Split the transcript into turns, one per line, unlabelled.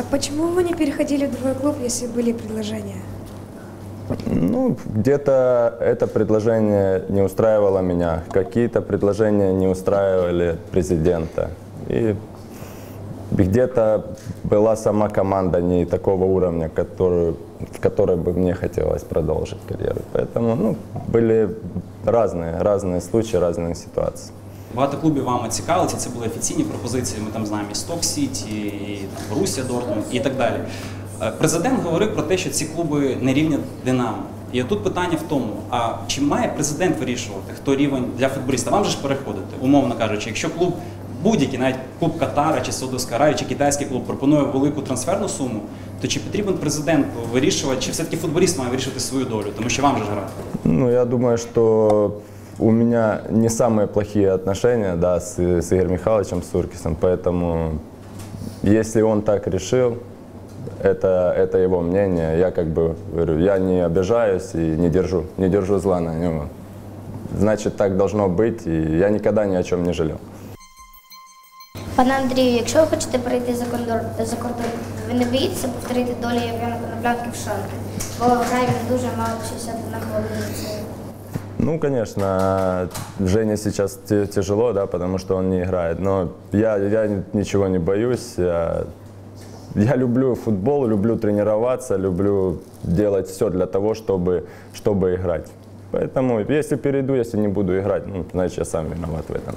А почему вы не переходили в другой клуб, если были предложения?
Ну, где-то это предложение не устраивало меня, какие-то предложения не устраивали президента. И где-то была сама команда не такого уровня, которую, в которой бы мне хотелось продолжить карьеру. Поэтому ну, были разные, разные случаи, разные ситуации.
Багато клубів вами цікавилися, це були офіційні пропозиції. Ми там знаємо і Сток Сіті, і там Борусsia Дортмунд і так далі. Е, Президент говорив про те, що ці клуби не рівнять Динамо. І тут питання в тому: а чи має президент вирішувати, хто рівень для футболіста? Вам же ж переходити, умовно кажучи, якщо клуб будь-який, навіть клуб Катара чи Саудовська Аравія, чи китайський клуб пропонує велику трансферну суму, то чи потрібен президент вирішувати, чи все-таки футболіст має вирішувати свою долю, тому що вам же грати?
Ну, я думаю, что у меня не самые плохие отношения да, с, с Игорем Михайловичем Суркисом, поэтому если он так решил, это, это его мнение. Я как бы говорю, я не обижаюсь и не держу, не держу зла на него. Значит, так должно быть, и я никогда ни о чем не жалел.
Пане Андрію, якщо ви хочете перейти за кордон, за кордон, ви не боїтеся повторити долю Євгена Коноплянки в Шанти? Бо грає він дуже мало 60 на хвилину.
Ну, конечно, Жене сейчас тяжело, да, потому что он не играет. Но я, я ничего не боюсь. Я, я люблю футбол, люблю тренироваться, люблю делать все для того, чтобы, чтобы играть. Поэтому, если перейду, если не буду играть, ну, значит, я сам виноват в этом.